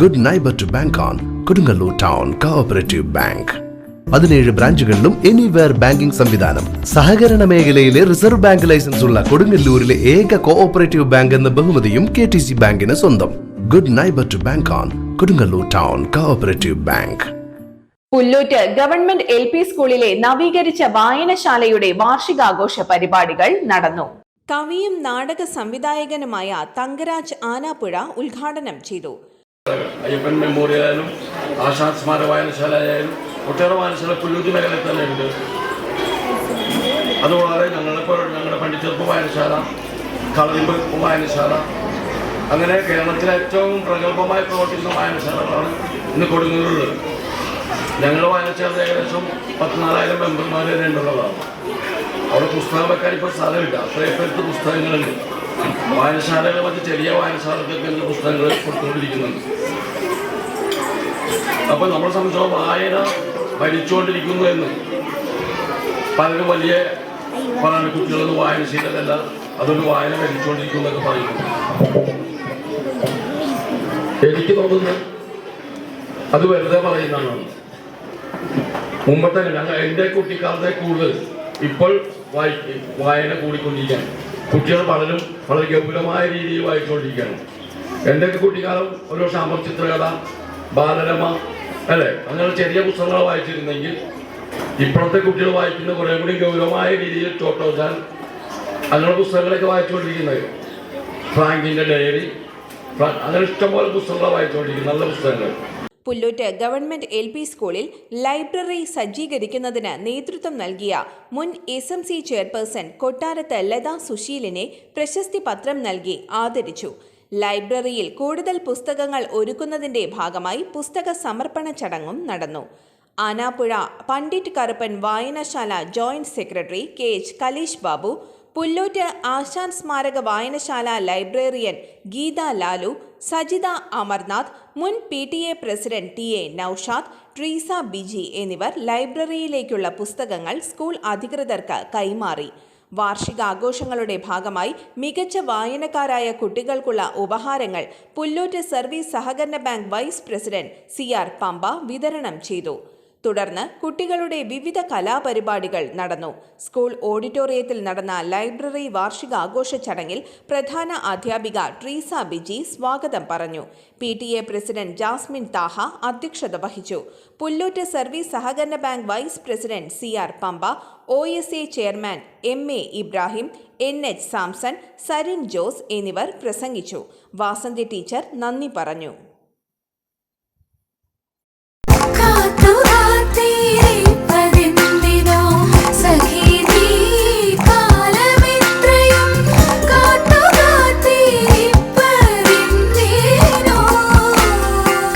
Good neighbour to bank on Kodungallur town cooperative bank പതിനേഴ് ബ്രാഞ്ചുകളിലും anywhere banking സംവിധാനം. സഹകരണ മേഖലയിലെ റിസർവ് ബാങ്ക് ലൈസൻസ് ഉള്ള കൊടുങ്ങല്ലൂരിലെ ഏക കോഓപ്പറേറ്റീവ് ബാങ്ക് എന്ന ബഹുമതിയും കെ ടി സി ബാങ്കിന് സ്വന്തം. Good neighbour to bank on Kodungallur town cooperative bank Pullut government L P സ്കൂളിലെ നവീകരിച്ച വായനശാലയുടെ വാർഷികാഘോഷ പരിപാടികൾ നടന്നു. കവിയും നാടക സംവിധായകനുമായ തങ്കരാജ് ആനാപ്പുഴ ഉദ്ഘാടനം ചെയ്തു. അയ്യപ്പൻ മെമ്മോറിയലായാലും ആശാദ് സ്മാരക വായനശാല ആയാലും ഒട്ടേറെ വായനശാല പുല്ലൂറ്റ് മേഖലയിൽ തന്നെ ഉണ്ട് അതുകൂടാതെ ഞങ്ങളിപ്പോൾ ഞങ്ങളുടെ പണ്ടിച്ചെറുപ്പ് വായനശാല കളതിമ്പ് വായനശാല അങ്ങനെ കേരളത്തിലെ ഏറ്റവും പ്രഗത്ഭമായി പ്രവർത്തിക്കുന്ന വായനശാലകളാണ് ഇന്ന് കൊടുങ്ങല്ലൂരുള്ളത്. ഞങ്ങളുടെ വായനശാല ഏകദേശം പത്തിനാലായിരം മെമ്പർമാർ രണ്ടുള്ളതാണ് അവിടെ പുസ്തകം വെക്കാൻ ഇപ്പോൾ സ്ഥലമില്ല. അത്രയും പേർക്ക് പുസ്തകങ്ങളുണ്ട്. വായനശാലകൾ മറ്റ് ചെറിയ വായനശാലകൾക്ക് പുസ്തകങ്ങൾ കൊടുത്തുകൊണ്ടിരിക്കുന്നുണ്ട്. അപ്പോൾ നമ്മളെ സംബന്ധിച്ചോളം വായന ഭരിച്ചുകൊണ്ടിരിക്കുന്നു എന്ന്. പലരും വലിയ പറയുന്ന കുട്ടികളൊന്നും വായനശീലമല്ല അതൊരു വായന ഭരിച്ചുകൊണ്ടിരിക്കുന്നു എന്നൊക്കെ പറയുന്നു. എനിക്ക് തോന്നുന്നു അത് വെറുതെ പറയുന്നതാണ്. മുമ്പത്തെ ഞങ്ങൾ എന്റെ കുട്ടിക്കാലത്തെ കൂടുതൽ ഇപ്പോൾ വായിക്കും വായന കൂടിക്കൊണ്ടിരിക്കുകയാണ്. കുട്ടികൾ പലരും വളരെ ഗൗരവമായ രീതിയിൽ വായിച്ചുകൊണ്ടിരിക്കുകയാണ്. എന്റെയൊക്കെ കുട്ടിക്കാലം ഒരു പക്ഷേ അമർ ചിത്രകഥ ബാലരമ അല്ലേ? അങ്ങനെ ചെറിയ പുസ്തകങ്ങൾ വായിച്ചിരുന്നെങ്കിൽ ഇപ്പോഴത്തെ കുട്ടികൾ വായിക്കുന്ന കുറേ കൂടി ഗൗരവമായ രീതിയിൽ ചോട്ടോച്ചാൽ അങ്ങനെ പുസ്തകങ്ങളൊക്കെ വായിച്ചുകൊണ്ടിരിക്കുന്നത്. ഫ്രാങ്കിന്റെ ഡയറി അങ്ങനെ ഇഷ്ടംപോലെ പുസ്തകങ്ങൾ വായിച്ചുകൊണ്ടിരിക്കുന്നത്. നല്ല പുസ്തകങ്ങൾ. പുല്ലൂറ്റ് ഗവൺമെന്റ് എൽ പി സ്കൂളിൽ ലൈബ്രറി സജ്ജീകരിക്കുന്നതിന് നേതൃത്വം നൽകിയ മുൻ S M C chairperson Kottarathu Latha സുശീലിനെ പ്രശസ്തി പത്രം നൽകി ആദരിച്ചു. ലൈബ്രറിയിൽ കൂടുതൽ പുസ്തകങ്ങൾ ഒരുക്കുന്നതിന്റെ ഭാഗമായി പുസ്തക സമർപ്പണ ചടങ്ങും നടന്നു. ആനാപ്പുഴ പണ്ഡിറ്റ് കറുപ്പൻ വായനശാല joint secretary K H Kaleesh Babu Pullut Asan സ്മാരക വായനശാല ലൈബ്രറിയൻ ഗീത ലാലു സജിത അമർനാഥ് മുൻ P T A president T A Noushad Treesa Biji എന്നിവർ ലൈബ്രറിയിലേക്കുള്ള പുസ്തകങ്ങൾ സ്കൂൾ അധികൃതർക്ക് കൈമാറി. വാർഷികാഘോഷങ്ങളുടെ ഭാഗമായി മികച്ച വായനക്കാരായ കുട്ടികൾക്കുള്ള ഉപഹാരങ്ങൾ പുല്ലൂറ്റ് സർവീസ് സഹകരണ bank vice president C R Pampa വിതരണം ചെയ്തു. തുടർന്ന് കുട്ടികളുടെ വിവിധ കലാപരിപാടികൾ നടന്നു. സ്കൂൾ ഓഡിറ്റോറിയത്തിൽ നടന്ന ലൈബ്രറി വാർഷികാഘോഷ ചടങ്ങിൽ പ്രധാന അധ്യാപിക ട്രീസ ബിജി സ്വാഗതം പറഞ്ഞു. P T A president Jasmin Thaha അധ്യക്ഷത വഹിച്ചു. പുല്ലൂറ്റ് സർവീസ് സഹകരണ bank vice president C R Pampa O S A chairman M A Ibrahim N H Samson Sarin Jose എന്നിവർ പ്രസംഗിച്ചു. വാസന്തി ടീച്ചർ നന്ദി പറഞ്ഞു.